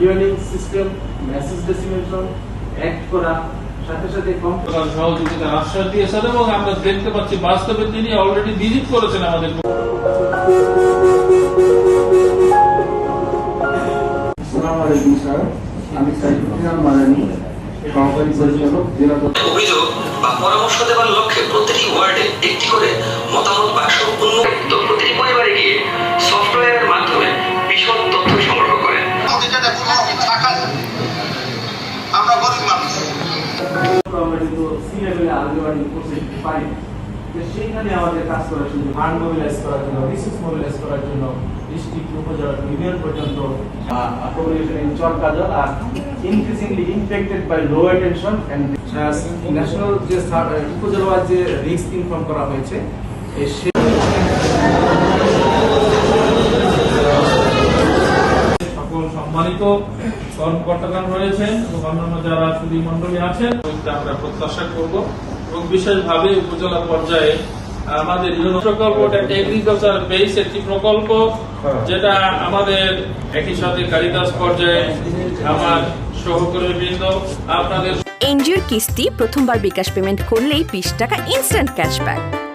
Learning system message dissemination act করা সাথে সাথে কম সরকার সহযোগিতার আশ্বাস দিয়েছেন এবং আমরা দেখতে পাচ্ছি বাস্তবে তিনি অলরেডি ভিজিট করেছেন আমাদের। আসসালামু আমি মাদানি সহকারী পরিচালক জেলা অভিযোগ বা পরামর্শ দেওয়ার লক্ষ্যে প্রতিটি ওয়ার্ডে একটি করে মতামত কিন্তু সি লেভেলে আলোচনা করতে পারি। তো সেইখানে আমাদের কাজ করার জন্য ফান্ড মোবিলাইজ করার জন্য রিসোর্স মোবিলাইজ করার জন্য ডিস্ট্রিক্ট উপজেলা ইউনিয়ন পর্যন্ত পপুলেশন ইন চর কাজল are increasingly impacted by low attention and national যে উপজেলা যে রিস্ক ইনফর্ম করা হয়েছে এই সে- সকল সম্মানিত কর্মকর্তাগণ রয়েছেন এবং অন্যান্য যারা সুদী মন্ডলী আছেন আমরা প্রত্যাশা করব এবং বিশেষভাবে উপজেলা পর্যায়ে আমাদের প্রকল্প একটা এগ্রিকালচার বেস একটি প্রকল্প যেটা আমাদের একই সাথে কারিদাস পর্যায়ে আমার সহকর্মী বৃন্দ আপনাদের এনজিওর কিস্তি প্রথমবার বিকাশ পেমেন্ট করলেই বিশ টাকা ইনস্ট্যান্ট ক্যাশব্যাক